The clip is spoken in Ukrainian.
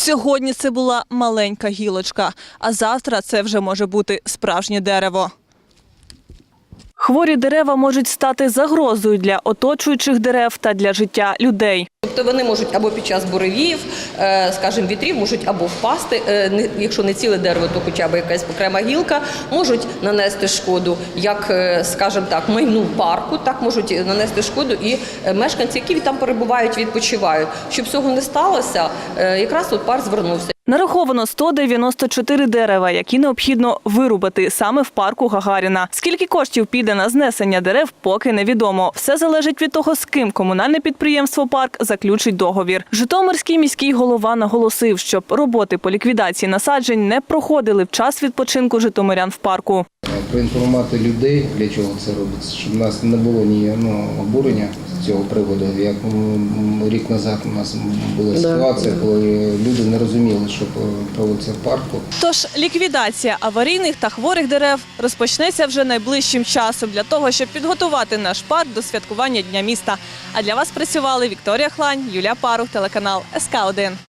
Сьогодні це була маленька гілочка, а завтра це вже може бути справжнє дерево. Хворі дерева можуть стати загрозою для оточуючих дерев та для життя людей. Тобто вони можуть або під час буревіїв, е, скажімо, вітрів, можуть або впасти, е, якщо не ціле дерево, то хоча б якась окрема гілка, можуть нанести шкоду, як, е, скажімо так, майну парку, так можуть нанести шкоду і мешканці, які там перебувають, відпочивають. Щоб цього не сталося, якраз от пар звернувся. Нараховано 194 дерева, які необхідно вирубати саме в парку Гагаріна. Скільки коштів піде на знесення дерев, поки невідомо. Все залежить від того, з ким комунальне підприємство Парк заключить договір. Житомирський міський голова наголосив, щоб роботи по ліквідації насаджень не проходили в час відпочинку житомирян в парку. Проінформувати людей, для чого це робиться, щоб в нас не було ні ну, обурення з цього приводу. Як рік назад у нас була ситуація, коли люди не розуміли, що проводиться в парку. Тож ліквідація аварійних та хворих дерев розпочнеться вже найближчим часом для того, щоб підготувати наш парк до святкування Дня міста. А для вас працювали Вікторія Хлань, Юлія Парух, телеканал СК 1